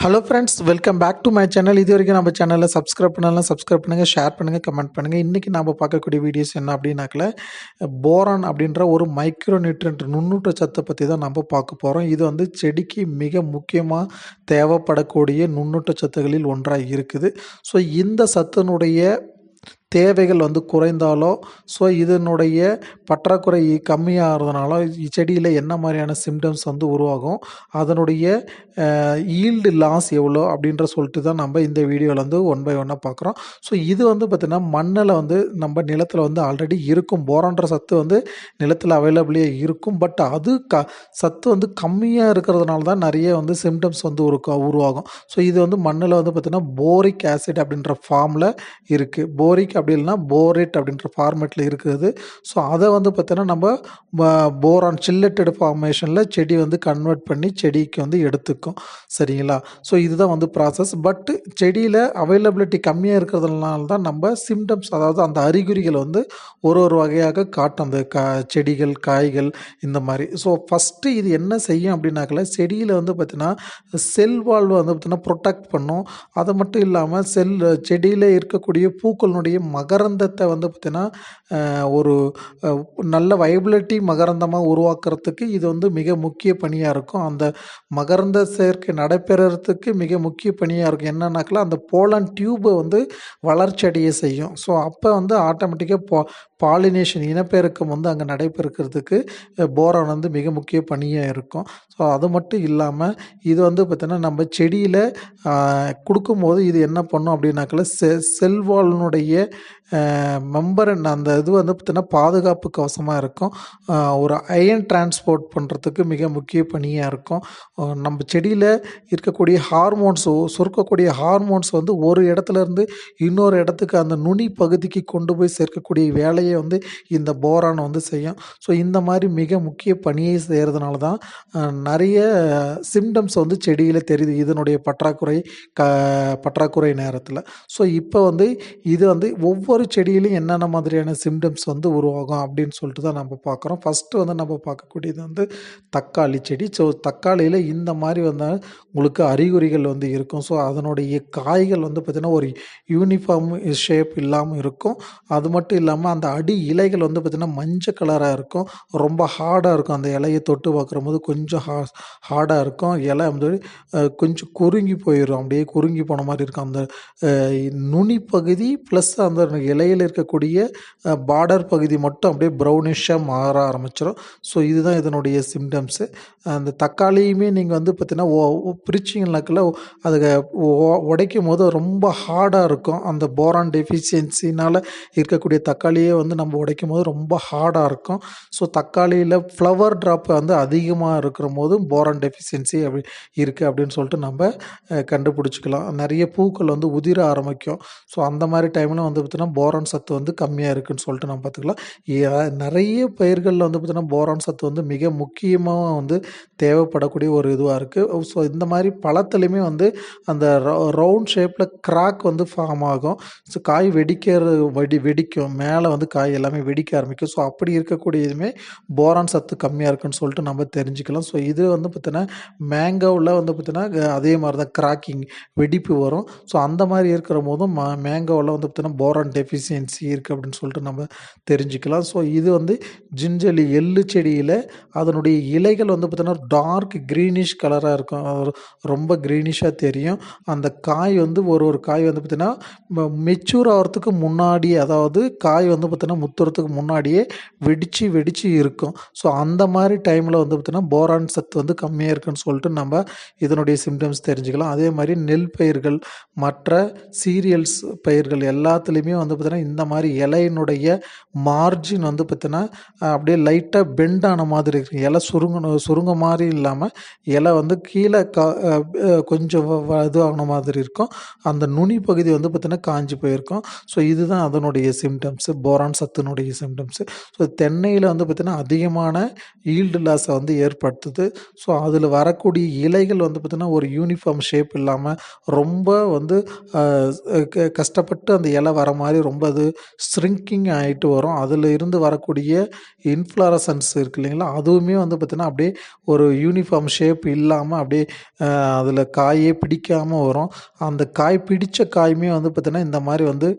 Hello friends welcome back to my channel இது வரைக்கும் நம்ம சேனலில் சப்ஸ்கிரைப் பண்ணலாம் சப்ஸ்கிரைப் பண்ணுங்கள் ஷேர் பண்ணுங்கள் கமெண்ட் பண்ணுங்கள் இன்றைக்கி நம்ம பார்க்கக்கூடிய வீடியோஸ் என்ன அப்படின்னாக்கல போரான் அப்படின்ற ஒரு மைக்ரோ நியூட்ரன்ட் நுண்ணூட்ட சத்தை பற்றி தான் நம்ம பார்க்க போகிறோம் இது வந்து செடிக்கு மிக முக்கியமாக தேவைப்படக்கூடிய நுண்ணூட்ட சத்துகளில் ஒன்றாக இருக்குது. ஸோ இந்த சத்தினுடைய தேவைகள் வந்து குறைந்தாலோ ஸோ இதனுடைய பற்றாக்குறை கம்மியாகிறதுனால செடியில் என்ன மாதிரியான சிம்டம்ஸ் வந்து உருவாகும் அதனுடைய ஈல்டு லாஸ் எவ்வளோ அப்படின்ற சொல்லிட்டு தான் நம்ம இந்த வீடியோவில் வந்து ஒன் பை ஒன்னாக பார்க்குறோம். ஸோ இது வந்து பார்த்திங்கன்னா மண்ணில் வந்து நம்ம நிலத்தில் வந்து ஆல்ரெடி இருக்கும். போரான்ற சத்து வந்து நிலத்தில் அவைலபிளே இருக்கும். பட் அது க சத்து வந்து கம்மியாக இருக்கிறதுனால தான் நிறைய வந்து சிம்டம்ஸ் வந்து உருக்கா உருவாகும். ஸோ இது வந்து மண்ணில் வந்து பார்த்திங்கன்னா போரிக் ஆசிட் அப்படின்ற ஃபார்மில் இருக்குது போரிக் அப்படி இல்லைனா போரேட் அப்படின்ற ஃபார்மேட்டில் இருக்குது. ஸோ அதை வந்து பார்த்தீங்கன்னா நம்ம போரான் சில்லட்டட் ஃபார்மேஷனில் செடி வந்து கன்வெர்ட் பண்ணி செடிக்கு வந்து எடுத்துக்கும். சரிங்களா? ஸோ இதுதான் வந்து ப்ராசஸ் பட்டு செடியில் அவைலபிலிட்டி கம்மியாக இருக்கிறதுனால தான் நம்ம சிம்டம்ஸ் அதாவது அந்த அறிகுறிகளை வந்து ஒரு ஒரு வகையாக காட்டும். அந்த கா செடிகள் காய்கள் இந்த மாதிரி. ஸோ ஃபஸ்ட்டு இது என்ன செய்யும் அப்படின்னாக்கல செடியில் வந்து பார்த்திங்கன்னா செல் வாழ்வு வந்து பார்த்திங்கன்னா ப்ரொடெக்ட் பண்ணும். அது மட்டும் இல்லாமல் செல் செடியில் இருக்கக்கூடிய பூக்களினுடைய மகரந்தத்தை வந்து பார்த்திங்கன்னா ஒரு நல்ல வைபிலிட்டி மகரந்தமாக உருவாக்குறதுக்கு இது வந்து மிக முக்கிய பணியாக இருக்கும். அந்த மகரந்த சேர்க்கை நடைபெறத்துக்கு மிக முக்கிய பணியாக இருக்கும். என்னன்னாக்கல அந்த போலன் டியூபை வந்து வளர்ச்சி அடைய செய்யும். ஸோ அப்போ வந்து ஆட்டோமேட்டிக்காக பா பாலினேஷன் இனப்பெருக்கம் வந்து அங்கே நடைபெறுக்கிறதுக்கு போரான் வந்து மிக முக்கிய பணியாக இருக்கும். ஸோ அது மட்டும் இல்லாமல் இது வந்து பார்த்திங்கன்னா நம்ம செடியில் கொடுக்கும்போது இது என்ன பண்ணும் அப்படின்னாக்கில் செ செல்வாலினுடைய மெம்பரன் அந்த இது வந்து பார்த்திங்கன்னா பாதுகாப்பு கவசமாக இருக்கும். ஒரு அயன் டிரான்ஸ்போர்ட் பண்ணுறதுக்கு மிக முக்கிய பணியாக இருக்கும். நம்ம செடியில் இருக்கக்கூடிய ஹார்மோன்ஸ் சுருக்கக்கூடிய ஹார்மோன்ஸ் வந்து ஒரு இடத்துல இருந்து இன்னொரு இடத்துக்கு அந்த நுனி பகுதிக்கு கொண்டு போய் சேர்க்கக்கூடிய வேலையை வந்து இந்த போரான் வந்து செய்யும். ஸோ இந்த மாதிரி மிக முக்கிய பணியை செய்கிறதுனால தான் நிறைய சிம்டம்ஸ் வந்து செடியில் தெரியுது. இதனுடைய பற்றாக்குறை க பற்றாக்குறை நேரத்தில். ஸோ இப்போ வந்து இது வந்து ஒவ்வொரு செடியிலையும் என்னென்ன மாதிரியான சிம்டம்ஸ் வந்து உருவாகும் அப்படின்னு சொல்லிட்டு தான் நம்ம பார்க்குறோம். ஃபஸ்ட்டு வந்து நம்ம பார்க்கக்கூடியது வந்து தக்காளி செடி. ஸோ தக்காளியில் இந்த மாதிரி வந்து உங்களுக்கு அறிகுறிகள் வந்து இருக்கும். ஸோ அதனுடைய காய்கள் வந்து பார்த்திங்கன்னா ஒரு யூனிஃபார்ம் ஷேப் இல்லாமல் இருக்கும். அது மட்டும் இல்லாமல் அந்த அடி இலைகள் வந்து பார்த்திங்கன்னா மஞ்சள் கலராக இருக்கும். ரொம்ப ஹார்டாக இருக்கும். அந்த இலையை தொட்டு பார்க்குற போது கொஞ்சம் ஹா ஹார்டாக இருக்கும். இலை வந்து கொஞ்சம் குறுங்கி போயிடும். அப்படியே குறுங்கி போன மாதிரி இருக்கும். அந்த நுனி பகுதி ப்ளஸ் அந்த இலையில் இருக்கக்கூடிய பார்டர் பகுதி மட்டும் அப்படியே ப்ரௌனிஷாக மாற ஆரம்பிச்சிடும் ஸோ இதுதான் இதனுடைய சிம்டம்ஸு அந்த தக்காளியுமே நீங்கள் வந்து பார்த்தீங்கன்னா பிரிச்சிங்கனாக்கில் அது உடைக்கும் போது ரொம்ப ஹார்டாக இருக்கும். அந்த போரான் டெஃபிஷியன்சினால் இருக்கக்கூடிய தக்காளியே வந்து நம்ம உடைக்கும் போது ரொம்ப ஹார்டாக இருக்கும். ஸோ தக்காளியில் ஃப்ளவர் ட்ராப் வந்து அதிகமாக இருக்கிற போதும் போரான் டெஃபிஷியன்சி அப்படி இருக்குது அப்படின்னு சொல்லிட்டு நம்ம கண்டுபிடிச்சிக்கலாம். நிறைய பூக்கள் வந்து உதிர ஆரம்பிக்கும். ஸோ அந்த மாதிரி டைமில் வந்து பார்த்திங்கன்னா போரான் சத்து வந்து கம்மியாக இருக்குன்னு சொல்லிட்டு நம்ம பார்த்துக்கலாம். நிறைய பயிர்களில் வந்து பார்த்திங்கன்னா போரான் சத்து வந்து மிக முக்கியமாக வந்து தேவைப்படக்கூடிய ஒரு இதுவாக இருக்குது ஸோ இந்த மாதிரி பழத்துலையுமே வந்து அந்த ரவுண்ட் ஷேப்பில் கிராக் வந்து ஃபார்ம் ஆகும். ஸோ காய் வெடிக்கிற வெடி வெடிக்கும். மேலே வந்து காய் எல்லாமே வெடிக்க ஆரம்பிக்கும். ஸோ அப்படி இருக்கக்கூடிய இதுவுமே போரான் சத்து கம்மியாக இருக்குன்னு சொல்லிட்டு நம்ம தெரிஞ்சுக்கலாம். ஸோ இது வந்து பார்த்தீங்கன்னா மேங்கோவில் வந்து பார்த்தீங்கன்னா அதே மாதிரி தான் கிராக்கிங் வெடிப்பு வரும். ஸோ அந்த மாதிரி இருக்கிற போதும் மா மேங்கோவில் வந்து பார்த்தீங்கன்னா போரான் டெஃபிஷியன்சி இருக்குது அப்படின்னு சொல்லிட்டு நம்ம தெரிஞ்சுக்கலாம். ஸோ இது வந்து ஜிஞ்சலி எள்ளு செடியில் அதனுடைய இலைகள் வந்து பார்த்தீங்கன்னா டார்க் க்ரீனிஷ் கலராக இருக்கும். ரொம்ப க்ரீனிஷாக தெரியும். அந்த காய் வந்து ஒரு ஒரு காய் வந்து பார்த்திங்கன்னா மெச்சூர் ஆகிறதுக்கு முன்னாடியே அதாவது காய் வந்து பார்த்திங்கன்னா முத்துறதுக்கு முன்னாடியே வெடித்து வெடித்து இருக்கும். ஸோ அந்த மாதிரி டைமில் வந்து பார்த்திங்கன்னா போரான் சத்து வந்து கம்மியாக இருக்குன்னு சொல்லிட்டு நம்ம இதனுடைய சிம்டம்ஸ் தெரிஞ்சுக்கலாம். அதே மாதிரி நெல் பயிர்கள் மற்ற சீரியல்ஸ் பயிர்கள் எல்லாத்துலேயும் வந்து பார்த்திங்கன்னா இந்த மாதிரி இலையினுடைய மார்ஜின் வந்து பார்த்திங்கன்னா அப்படியே லைட்டாக பெண்ட் ஆன மாதிரி இருக்கு. இலை சுருங்க சுருங்க மாதிரி இல்லாமல் இலை வந்து கீழே கா கொஞ்சம் இதுவாகின மாதிரி இருக்கும். அந்த நுனி பகுதி வந்து பார்த்திங்கன்னா காஞ்சி போயிருக்கும். ஸோ இதுதான் அதனுடைய சிம்டம்ஸு போரான் சத்துனுடைய சிம்டம்ஸு ஸோ தென்னையில் வந்து பார்த்திங்கன்னா அதிகமான ஈல்டு லாஸை வந்து ஏற்படுத்துது. ஸோ அதில் வரக்கூடிய இலைகள் வந்து பார்த்திங்கன்னா ஒரு யூனிஃபார்ம் ஷேப் இல்லாமல் ரொம்ப வந்து கஷ்டப்பட்டு அந்த இலை வர வர மாதிரி ரொம்ப அது ஸ்ரிங்கிங் ஆகிட்டு வரும். அதில் இருந்து வரக்கூடிய இன்ஃப்ளாரசன்ஸ் இருக்கு இல்லைங்களா? அதுவுமே வந்து பார்த்திங்கன்னா அப்படியே ஒரு யூனிஃபார்ம் ஷேப் இல்லாமல் அப்படியே அதில் காயே பிடிக்காமல் வரும். அந்த காய் பிடித்த காயுமே வந்து பார்த்திங்கன்னா இந்த மாதிரி வந்து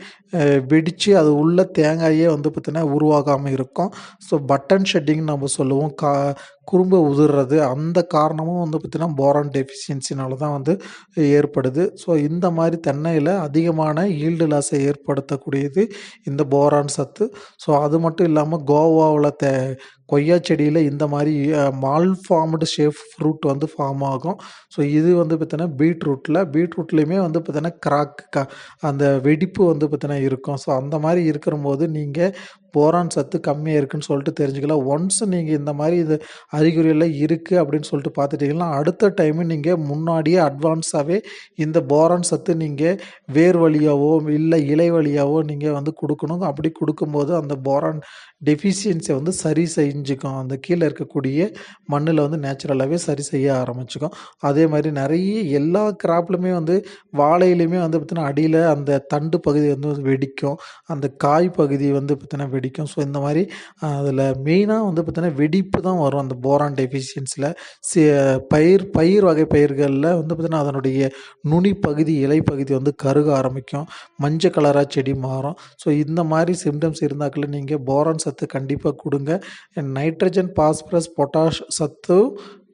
வெடித்து அது உள்ள தேங்காயே வந்து பார்த்திங்கன்னா உருவாகாமல் இருக்கும். ஸோ பட்டன் ஷெட்டிங் நம்ம சொல்லுவோம். கா குறும்பை உதிர்றது அந்த காரணமும் வந்து பார்த்திங்கன்னா போரான் டெஃபிஷியன்சினால தான் வந்து ஏற்படுது. ஸோ இந்த மாதிரி தென்னையில் அதிகமான ஈல்டு லாஸை ஏற்படுத்தக்கூடியது இந்த போரான் சத்து. ஸோ அது மட்டும் இல்லாமல் கோவாவில் தே கொய்யா செடியில் இந்த மாதிரி மால் ஃபார்ம்டு ஷேப் ஃப்ரூட் வந்து ஃபார்ம் ஆகும். ஸோ இது வந்து பார்த்தீங்கன்னா பீட்ரூட்டில் பீட்ரூட்லேயுமே வந்து பார்த்தீங்கன்னா கிராக் க அந்த வெடிப்பு வந்து பார்த்தீங்கன்னா இருக்கும். ஸோ அந்த மாதிரி இருக்கிற போது நீங்கள் போரான் சத்து கம்மியாக இருக்குன்னு சொல்லிட்டு தெரிஞ்சுக்கலாம் ஒன்ஸ் நீங்கள் இந்த மாதிரி இது அறிகுறியெல்லாம் இருக்குது அப்படின்னு சொல்லிட்டு பார்த்துட்டிங்கன்னா அடுத்த டைமு நீங்கள் முன்னாடியே அட்வான்ஸாகவே இந்த போரான் சத்து நீங்கள் வேர் வழியாவோ இல்லை இலை வழியாவோ நீங்கள் வந்து கொடுக்கணும். அப்படி கொடுக்கும்போது அந்த போரான் டெஃபிஷியன்சியை வந்து சரி செஞ்சுக்கும். அந்த கீழே இருக்கக்கூடிய மண்ணில் வந்து நேச்சுரலாகவே சரி செய்ய ஆரம்பிச்சுக்கும். அதே மாதிரி நிறைய எல்லா கிராப்லையுமே வந்து வாழையிலையுமே வந்து பார்த்திங்கன்னா அடியில் அந்த தண்டு பகுதி வந்து வெடிக்கும். அந்த காய் பகுதி வந்து பார்த்திங்கன்னா வெடிக்கும். ஸோ இந்த மாதிரி அதில் மெயினாக வந்து பார்த்திங்கன்னா வெடிப்பு தான் வரும் அந்த போரான் டெஃபிஷியன்சியில் சி பயிர் பயிர் வகை பயிர்களில் வந்து பார்த்திங்கன்னா அதனுடைய நுனி பகுதி இலை பகுதி வந்து கருக ஆரம்பிக்கும். மஞ்சள் கலராக செடி மாறும். ஸோ இந்த மாதிரி சிம்டம்ஸ் இருந்தாக்கில் நீங்கள் போரான் சத்து கண்டிப்பாக கொடுங்க. நைட்ரஜன் பாஸ்பரஸ் பொட்டாஷ் சத்து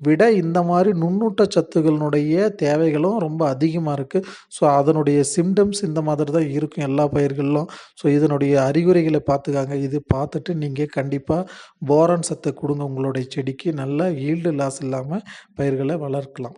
விட இந்த மாதிரி நுண்ணூட்ட சத்துக்களினுடைய தேவைகளும் ரொம்ப அதிகமாக இருக்குது ஸோ அதனுடைய சிம்டம்ஸ் இந்த மாதிரி தான் இருக்கும் எல்லா பயிர்களிலும். ஸோ இதனுடைய அறிகுறிகளை பார்த்துக்காங்க. இது பார்த்துட்டு நீங்கள் கண்டிப்பாக போரான் சத்தை கொடுங்க. உங்களுடைய செடிக்கு நல்ல ஈல்டு லாஸ் இல்லாமல் பயிர்களை வளர்க்கலாம்.